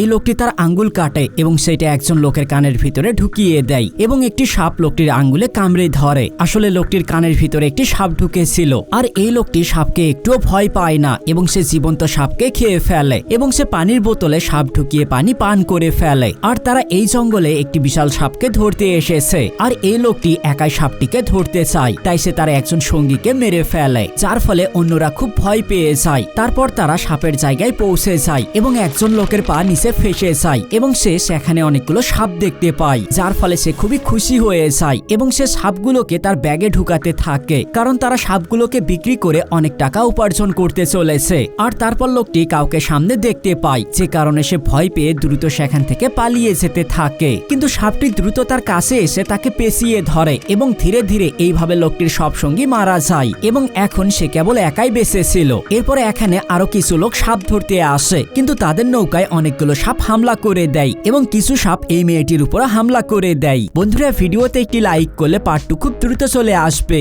এই লোকটি তার আঙ্গুল কাটে এবং সেটা একজন লোকের কানের ভিতরে ঢুকিয়ে দেয় এবং একটি সাপ লোকটির আঙ্গুলে কামড়ে ধরে। আসলে লোকটির কানের ভিতরে একটি সাপ ঢুকেছিল। আর এই লোকটি সাপকে একটুও ভয় পায় না এবং সে জীবন্ত সাপকে খেয়ে ফেলে এবং সে পানির বোতলে সাপ ঢুকিয়ে পানি পান করে ফেলে। আর তারা এই জঙ্গলে একটি বিশাল সাপকে ধরতে এসেছে। আর এই লোকটি একাই সাপটিকে ধরতে চায়। তাই সে তার একজন সঙ্গীকে মেরে ফেলে, যার ফলে অন্যরা খুব ভয় পেয়ে যায়। তারপর তারা সাপের জায়গায় পৌঁছে যায় এবং একজন লোকের পা নিচে ফেসে যায় এবং সে সেখানে অনেকগুলো সাপ দেখতে পায়, যার ফলে সে খুবই খুশি হয়ে যায় এবং সে সাপগুলোকে তার ব্যাগে ঢুকাতে থাকে কারণ তারা সাপগুলোকে বিক্রি করে অনেক টাকা উপার্জন করতে চলেছে। আর তারপর লোকটি কাউকে সামনে দেখতে পায়, যে কারণে সে ভয় পেয়ে দ্রুত সেখান থেকে পালিয়ে যেতে থাকে। কিন্তু সাপটি দ্রুত তার কাছে এসে তাকে পেঁচিয়ে ধরে এবং ধীরে ধীরে এইভাবে লোকটির সব সঙ্গী মারা যায় এবং এখন সে কেবল একাই বেঁচে ছিল। এরপরে এখানে আরও কিছু লোক সাপ ধরতে আসে, কিন্তু তাদের নৌকায় অনেকগুলো সাপ হামলা করে দেয় এবং কিছু সাপ এই মেয়েটির উপর হামলা করে দেয়। বন্ধুরা, ভিডিওতে একটি লাইক করলে পার্ট টু খুব দ্রুত চলে আসবে।